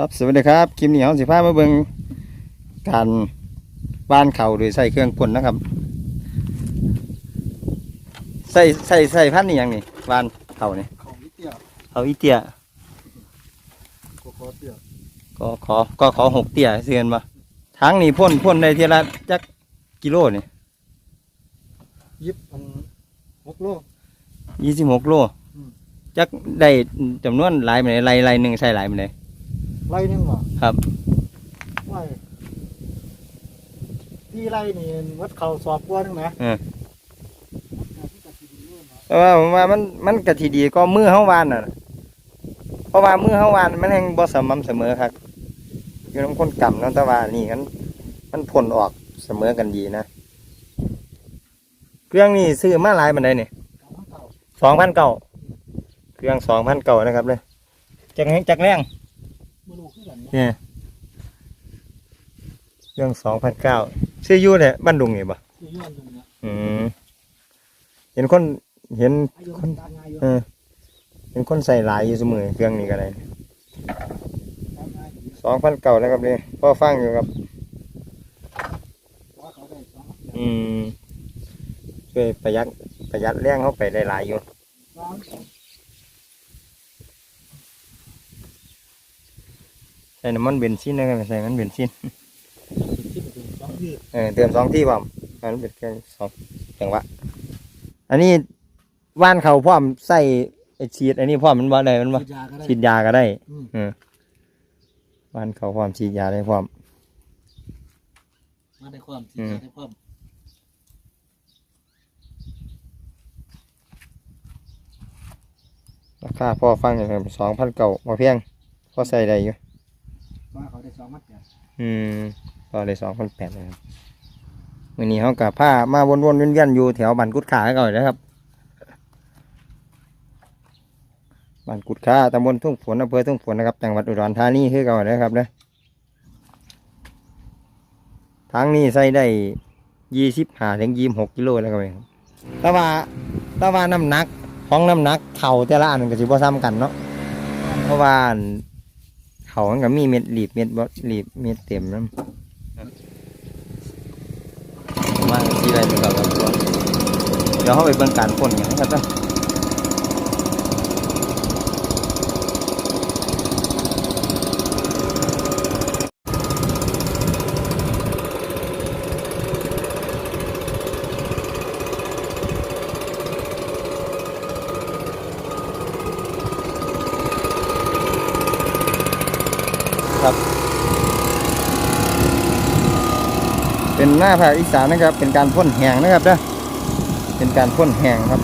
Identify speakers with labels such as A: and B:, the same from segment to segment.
A: ครับสวัสดีครับคลิปนี้เราสิพามาเบิ่งการบ้านเขาโดยใส่เครื่องพ่นนะครับใส่ใส่ใส่พันธุ์นี่ยังนี่บ้านเขานี่
B: ของนิเตีย
A: เขาอีเตีย
B: ก็ขอเตีย
A: ก็ขอก็ขอหกเตียเสือนบ่ทั้งนี่พ่นพ่นได้เทียละจักกิโลนี่
B: ยิบอันหกโล
A: ยี่สิบหกโล
B: อืม
A: จักได้จำนวนหลายไปไหนไรไรหนึ่งใส่หลายไปไหน
B: ไร่หนึงว่ะ
A: ครับ
B: ไร่ที่ไร่นี่วัดเขาสอบกว่านึงนะ
A: เออแต่ว่าผมว่ามันมันกะทีดีก็มือเฮาวานน่ะ เพราะว่ามือเฮาวานมันแห่งบ่สม่ำเสมอครับอยู่น้ำคนกำเนาะแต่ว่านี่มันมันผลออกเสมอกันดีนะเครื่องนี่ซื้อมาหลายมันได้นี่
B: เก่า
A: สองพันเก้าเครื่องสองพันเก้านะครับเลยจักแหงจักแรง เนี่ยเครื่องสองพันเก้าซื้ออยู่เนี่ยบ้านดุงนี่บ่
B: คือย้อนลงนะ
A: อืมเห็นคนเห็น
B: อายุ
A: คน
B: ตางายอยู่
A: เออเป็นคนใส่หลายอยู่เสมอเครื่องนี้ก็ได้
B: ตางายอยู่
A: สองพันเก่าแล้วครับนี่พ่อฟังอยู่ครับ
B: ว่าเขาได้สองเตีย
A: อืมช่วยประหยัดประหยัดแรงเข้าไปได้หลายอยู่
B: สอง
A: ใส่น้ำมันเบนซินนะครับใส่น้ำมันเบนซิน
B: ที่ถึงสองที่
A: เออเติมสองที่พร้อมอันนั้นเป็นเครื่องสองจังหวะอันนี้ว่านเขาพร้อมใส่ไอฉีดอันนี้พร้อมมันว่าได้มันว่า
B: ฉีดยาก็ได้
A: ฉีดยาก็ได้
B: อืม
A: เออว่านเขาพร้อมฉีดยาได้พร้อม
B: มาได้ความฉีด
A: อืม
B: ยาได้ความ
A: ราคาพ่อฟังอยู่ครับสองพันเก่าพอเพียงพอใส่ได้อยู่
B: ว่าเขาได้ส องมัดแปด
A: อืมต่อได้สองพันแปดเลยครับวันนี้เขากับผ้ามาวนๆเวียนๆอยู่แถวบ้านกุดขาก่อนนะครับบ้านกุดขาตำบลทุ่งฝนอำเภอทุ่งฝนนะครับ จังหวัดอุดรธานีคือเก่านะครับนะทางนี้ใส่ได้ยี่สิบห้าถึงยี่สิบหกกิโลแล้วครับผมแต่ว่าต่ว่าน้ำหนักของน้ำหนักเข่าแต่ละอันก็สิบ่ซ้ำกันเนาะเพราะว่า เขามันก็มีเม็ดหลีบเม็ดบดหลีบเม็ดเต็มน้ำว่าที่ไรเป็นกับเราตัวเดี๋ยวเขาไปเบิ่งการพ่นกันนะครับ เป็นหน้าภาคอีสานนะครับ เป็นการพ่นแหงนะครับเด้อเป็นการพ่นแหงครับ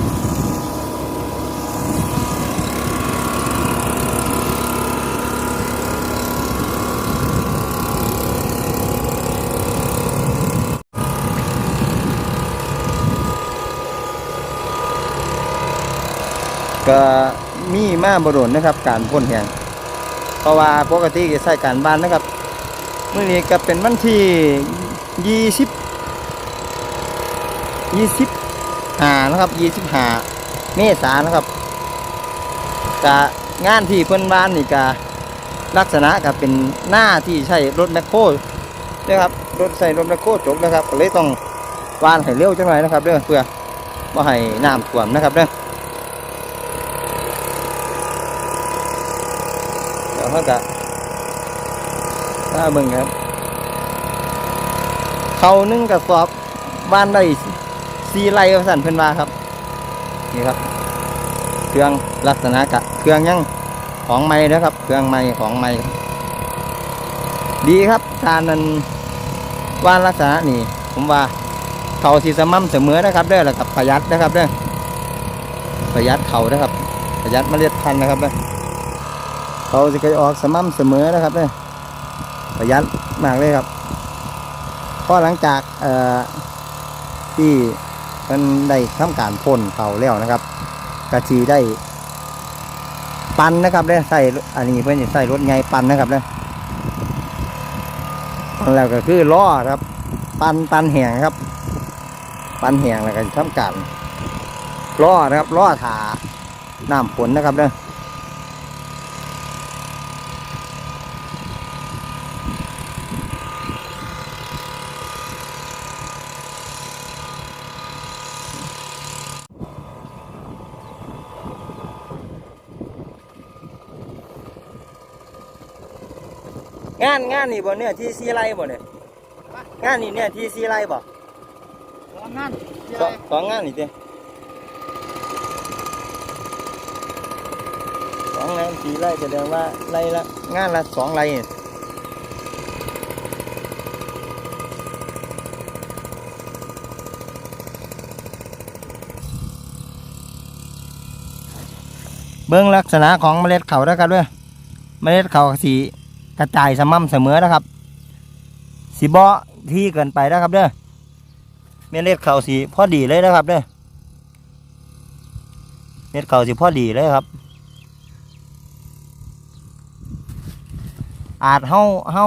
A: ก็มีมาบโดนนะครับ การพ่นแหงเพราะว่าปกติก็ใช้การบ้านนะครับเมื่อนี้ก็เป็นวันที่ ยี่สิบยี่สิบหานะครับยี่สิบหาเมษานะครับกะงานที่เพิ่นบ้านนี่กะลักษณะก็เป็นหน้าที่ใช้รถแมคโครนะครับรถใส่รถแมคโครจกนะครับก็เลยต้องวานให้เร็วจังหน่อยนะครับเด้อเพื่อบ่ให้น้ำท่วมนะครับเด้อเดี๋ยวเขาจะถ้าเบิ่งครับ เขานึ่งกระสอบบ้านได้สี่ไร่ว่าสั่นเพิ่นว่าครับ นี่ครับ เครื่องลักษณะกะเครื่องยังของใหม่นะครับ เครื่องใหม่ของใหม่ดีครับการนั้นว่านลักษณะนี่ผมว่าเขาสีสม่ำเสมอนะครับเด้อแล้วกับประหยัดนะครับเด้อประหยัดเขานะครับ ประหยัดเมล็ดพันธุ์นะครับเด้อเขาจะเคยออกสม่ำเสมอนะครับเนี่ยประหยัดมากเลยครับ พราะหลังจากที่มันได้ทำการพ่นเขาแล้วนะครับกระชีได้ ปันนะครับเนี่ยใส่อันนี้เพื่อนจะใส่รถไงปันนะครับเนี่ยแล้วก็คือล้อครับ ปันปันแหงครับ ปันแหงแล้วก็ทำการล้อนะครับล้อถาน้ำฝนนะครับเนี่ย งานงานนี่บ่เนี่ยที่ซีไรบ่เนี่ยงานนี่เนี่ยที่ซีไรบ่
B: สองงานที่
A: ส
B: ไร
A: องสองงานนี่เด้สองงานสี่ไรแสดงว่าไรละงานละสองไรนี่เบื้องลักษณะของเมล็ดเขาแล้วกันด้วย เมล็ดเขาสี กระจายสม่ำเสมอนะครับสีบ่ที่เกินไปนะครับเด้อเม็ดเล็ดเขาสีพอดีเลยนะครับเด้อเม็ดเขาสีพอดีเลยครับ อาจเฮาเฮา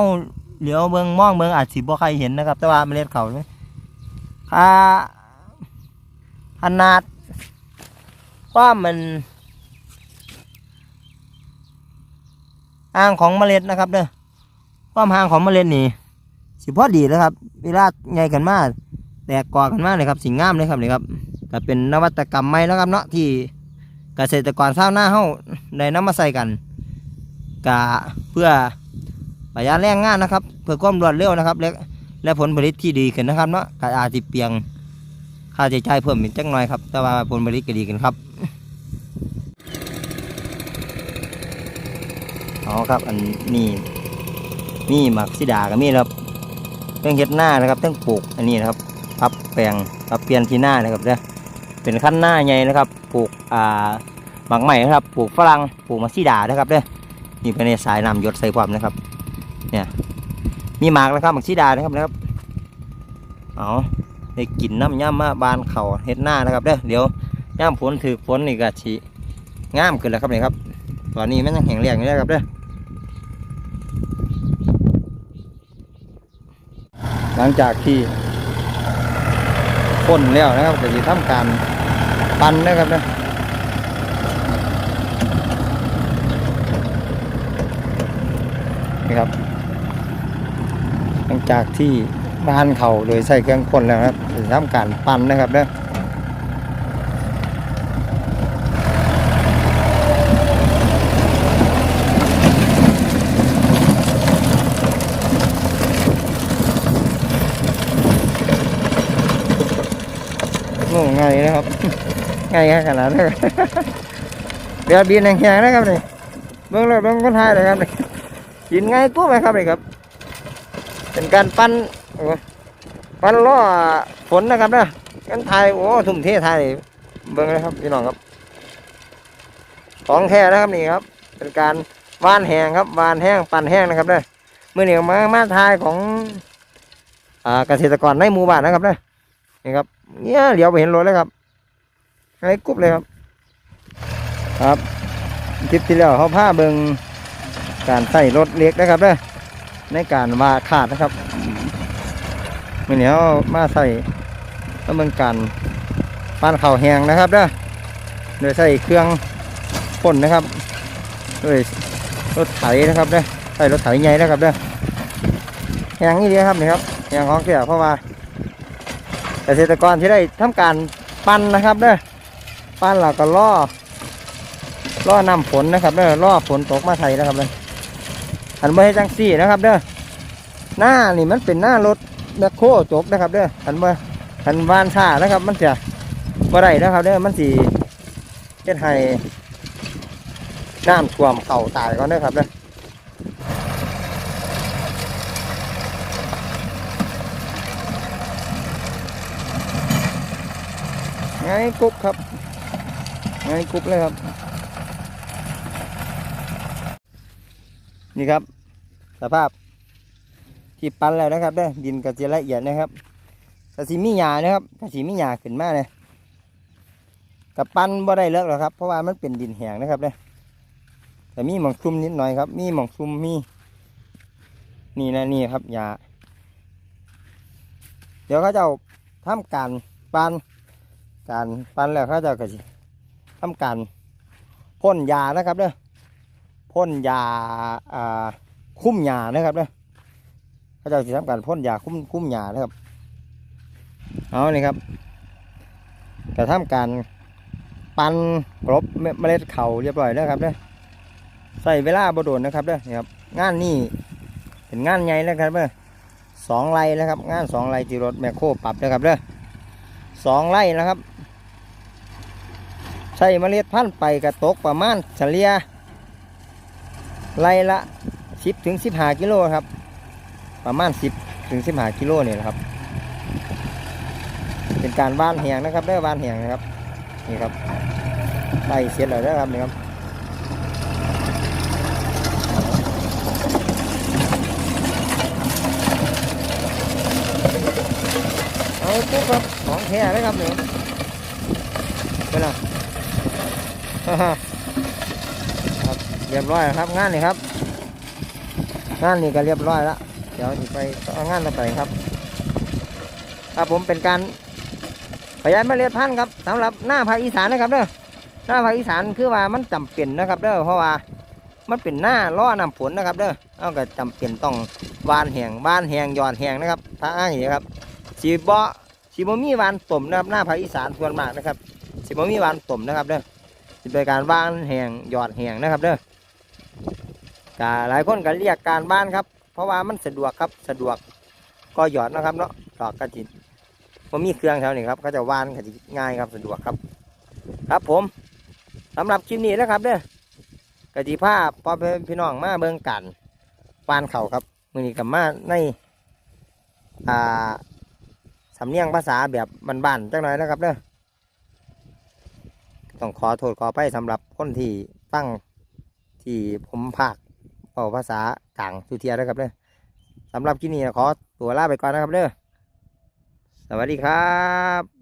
A: เหลียวเบิงมองเบิงอาจสิบ่ใครเห็นนะครับ แต่ว่าเมล็ดเขาเนี่ยค่าขนาดความัน ห่างของเมล็ดนะครับเด้อความห่างของเมล็ดนี่สิพอดีเลยครับ เวลาใหญ่กันมากแตกกอกันมากเลยครับสิ่งงามเลยครับนี่ครับก็เป็นนวัตกรรมใหม่แล้วครับเนาะที่เกษตรกรชาวนาเฮาได้นำมาใส่กันกะเพื่อประหยัดแรงงานนะครับ เพื่อความรวดเร็วนะครับและและผลผลิตที่ดีขึ้นนะครับเนาะก็อาจจะเปียงค่าใช้จ่ายเพิ่มอีกจักหน่อยครับแต่ว่าผลผลิตก็ดีขึ้นครับ อ๋อครับ อันนี้นี่หมักซิดาก็มีครับเรื่องเฮ็ดหน้านะครับเรื่องปลูกอันนี้นะครับปรับแปลงปรับเปลี่ยนที่หน้านะครับเด้อเป็นขั้นหน้าใหญ่นะครับปลูกอ่าหมักใหม่นะครับปลูกฝรั่งปลูกมะซีดานะครับเด้อนี่เป็นในสายน้ำหยศใส่ความนะครับ เนี่ยมีหมากแล้วครับหมักซีดานะครับนะครับเอาได้กินน้ำย่ำมาบานเข่าเฮ็ดหน้านะครับเด้อเดี๋ยวย่ำฝนถือฝนนี่ก็ชีง่ามขึ้นแล้วครับนี่ครับตอนนี้มันยังแข็งแรงอยู่นะครับเด้อ หลังจากที่พ่นแล้วนะครับก็จะทำการปั่นนะครับนะนี่ครับ หลังจากที่บ้านเขาโดยใส่เครื่องพ่นแล้วนะครับจะทำการปั่นนะครับนะ โง่ง่ายนะครับง่ายขนาดนั้นเดี๋ยวบินแห้งๆนะครับนี่เบื้องเราเบื้องคนไทยเลยครับนี่กินง่ายกู้ไหมครับนี่ครับ เป็นการปั้นปั้นล้อฝนนะครับนะกันไทยโอ้ทุ่มเทไทยเบื้องนะครับพี่น้องครับของแท้นะครับนี่ครับ เป็นการวานแห้งครับวานแห้งปั่นแห้งนะครับเด้อมื่อนี้มามาทายของอเกษตรกรในหมู่บ้านนะครับเด้อ นี่ครับเนี่ยเดี๋ยวไปเห็นรถเลยครับไอ้กุ๊บเลยครับ ครับคลิปที่แล้วเขาพาเบิงการใส่รถเล็กนะครับเด้อในการวาขาดนะครับมื่อนี้เขามาใส่ดำเนินการปั้นเข่าแหงนะครับเด้อโดยใส่เครื่องพ่นนะครับโดยรถไถนะครับเด้อใส่รถไถใหญ่นะครับเด้อแหงนี่ดีครับนี่ครับแหงของเสียเพราะว่า เกษตรกรที่ได้ทำการปั้นนะครับเด้อปั้นแล้วก็ล่อล่อน้ำฝนนะครับเด้อล่อฝนตกมาไทยนะครับเลยอันไม่ให้จังซี่นะครับเด้อหน้านี่มันเป็นหน้ารถแมคโครจบนะครับเด้ออันเมื่ออันวานชานะครับ มันจะบ่ได้นะครับเด้อมันสีเฮ็ดให้น้ำท่วมเข่าตายก่อนเด้อครับเด้อ ไงกรุ๊บครับไงกรุ๊บเลยครับ นี่ครับ สภาพที่ปั้นแล้วนะครับเด้ดินกระเจียละเอียดนะครับกระสีมีหยานะครับกระสีมีหยาขึ้นมากเลยกับปั้นบ่ได้เลิกหรอกครับ เพราะว่ามันเป็นดินแห้งนะครับเด้แต่มีหมองซุ่มนิดหน่อยครับ มีหมองซุ่มมี นี่นะนี่ครับหยาเดี๋ยวเขาจะเอาทำการปั้น การปั้นแล้วเขาจะกระสิทำการพ่นยานะครับเด้อพ่นยาอ่าคุ้มยานะครับเด้อเขาจะทำการพ่นยาคุ้มคุ้มยานะครับเอานี่ครับจะทำการปั่นกรบเมล็ดเข่าเรียบร้อยแล้วครับเด้อใส่เวลาบโดนนะครับเด้อนี่ครับงานนี้เป็นงานใหญ่นะครับเด้อสองไร่นะครับ งานสองไร่ที่รถแมคโครปรับนะครับเด้อสองไร่นะครับ ใช้เมล็ดพันธุ์ไปกระตกประมาณเฉลี่ยไรละสิบถึงสิบห้ากิโลครับ ประมาณสิบถึงสิบห้ากิโลเนี่แหละครับ เป็นการบ้านแหงนะครับเด้อบ้านแหงนะครับนี่ครับไต่เสร็จแล้วเด้ครับนี่ครับเอาปุ๊บครับของแท้เลยครับเนี่ยเป็นไง ครับเรียบร้อยครับงานนี่ครับ งานนี่ก็เรียบร้อยแล้วเดี๋ยวไปงานต่อไปครับครับผมเป็นการขยายเมล็ดพันธุ์ครับสำหรับหน้าภาคอีสานนะครับเด้อหน้าภาคอีสานคือว่ามันจำเป็นนะครับเด้อเพราะว่ามันเป็นหน้าล่อน้ำฝนนะครับเด้อเอาก็จำเป็นต้องวานแหงวานแหงหยอดแหงนะครับถ้าอ้างอย่างนี้ครับสีบ่สีบ่มีวานต่มนะครับหน้าภาคอีสานส่วนมากนะครับสีบ่มีวานต่มนะครับเด้อ เป็นการวานแหงหยอดแหงนะครับเด้อกาหลายคนก็เรียกการบ้านครับ เพราะว่ามันสะดวกครับสะดวกก็หยอดนะครับเนาะดอกกระจินผมมีเครื่องแถวนี้ครับก็จะว่านกระจิง่ายครับสะดวกครับ ครับผมสำหรับคลิปนี้นะครับเด้อกระจิภาพพอเป็นพี่น้องมาเบิ่งกันวานเข่าครับมือนี้กับมาในอ่าสำเนียงภาษาแบบบ้านๆจังหน่อยนะครับเด้อ ต้องขอโทษขอไปสำหรับคนที่ตั้งที่ผมภาคเป่าภาษากลางสุเทียนะครับเด้อสำหรับที่นี่ขอตัวลาไปก่อนนะครับเด้อสวัสดีครับ